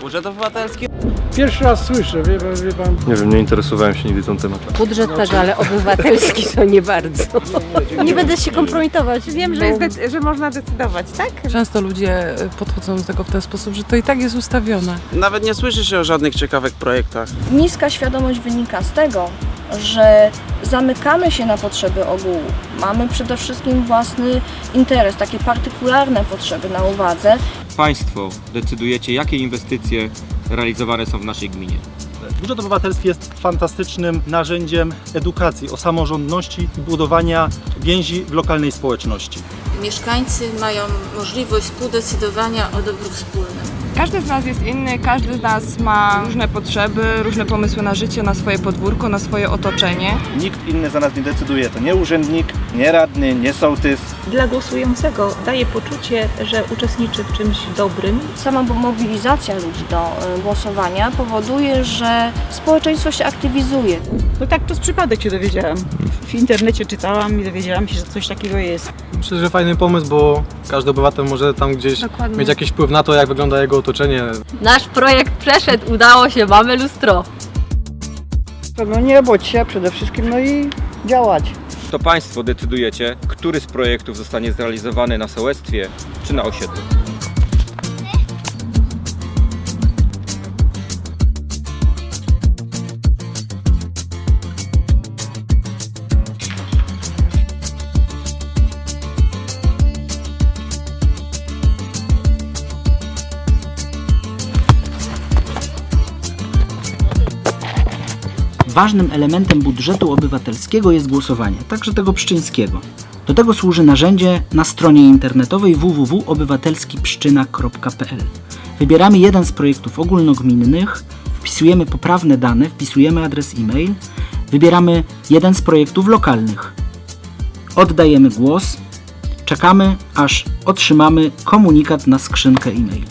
Budżet obywatelski? Pierwszy raz słyszę, wie, pan- wie pan. Nie wiem, nie interesowałem się nigdy tym tematem. Budżet tak, ale obywatelski to nie bardzo. Nie będę się kompromitować. Wiem, że, jest Że, że można decydować, tak? Często ludzie y, podchodzą do tego w ten sposób, że to i tak jest ustawione. Nawet nie słyszy się o żadnych ciekawych projektach. Niska świadomość wynika z tego, że zamykamy się na potrzeby ogółu. Mamy przede wszystkim własny interes, takie partykularne potrzeby na uwadze. Państwo decydujecie, jakie inwestycje realizowane są w naszej gminie. Budżet obywatelski jest fantastycznym narzędziem edukacji o samorządności i budowania więzi w lokalnej społeczności. Mieszkańcy mają możliwość współdecydowania o dobru wspólnym. Każdy z nas jest inny, każdy z nas ma różne potrzeby, różne pomysły na życie, na swoje podwórko, na swoje otoczenie. Nikt inny za nas nie decyduje. To nie urzędnik, nie radny, nie sołtys. Dla głosującego daje poczucie, że uczestniczy w czymś dobrym. Sama mobilizacja ludzi do y, głosowania powoduje, że społeczeństwo się aktywizuje. No tak, to z przypadek się dowiedziałam. W internecie czytałam i dowiedziałam się, że coś takiego jest. Myślę, że fajny pomysł, bo każdy obywatel może tam gdzieś Dokładnie. mieć jakiś wpływ na to, jak wygląda jego otoczenie. Nasz projekt przeszedł, udało się, mamy lustro. No nie bać się przede wszystkim, no i działać. To Państwo decydujecie, który z projektów zostanie zrealizowany na sołectwie czy na osiedlu. Ważnym elementem budżetu obywatelskiego jest głosowanie, także tego pszczyńskiego. Do tego służy narzędzie na stronie internetowej www.obywatelskipszczyna.pl. Wybieramy jeden z projektów ogólnogminnych, wpisujemy poprawne dane, wpisujemy adres e-mail, wybieramy jeden z projektów lokalnych. Oddajemy głos, czekamy aż otrzymamy komunikat na skrzynkę e-mail.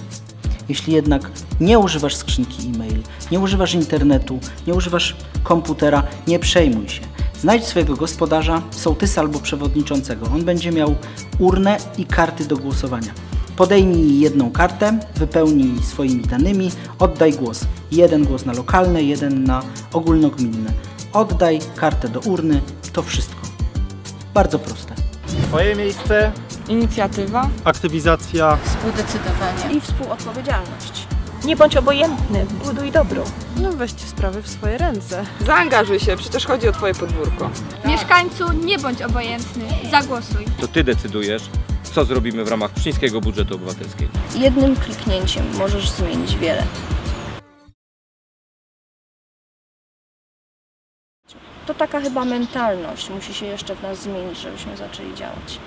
Jeśli jednak nie używasz skrzynki e-mail, nie używasz internetu, nie używasz komputera, nie przejmuj się. Znajdź swojego gospodarza, sołtysa albo przewodniczącego. On będzie miał urnę i karty do głosowania. Podejmij jedną kartę, wypełnij swoimi danymi, oddaj głos. Jeden głos na lokalne, jeden na ogólnogminne. Oddaj kartę do urny, to wszystko. Bardzo proste. Twoje miejsce, Inicjatywa. aktywizacja, Współdecydowanie. I współodpowiedzialność. Nie bądź obojętny, buduj dobro. No weźcie sprawy w swoje ręce. Zaangażuj się, przecież chodzi o twoje podwórko. Mieszkańcu, nie bądź obojętny. Zagłosuj. To Ty decydujesz, co zrobimy w ramach pszczyńskiego budżetu obywatelskiego. Jednym kliknięciem możesz zmienić wiele. To taka chyba mentalność musi się jeszcze w nas zmienić, żebyśmy zaczęli działać.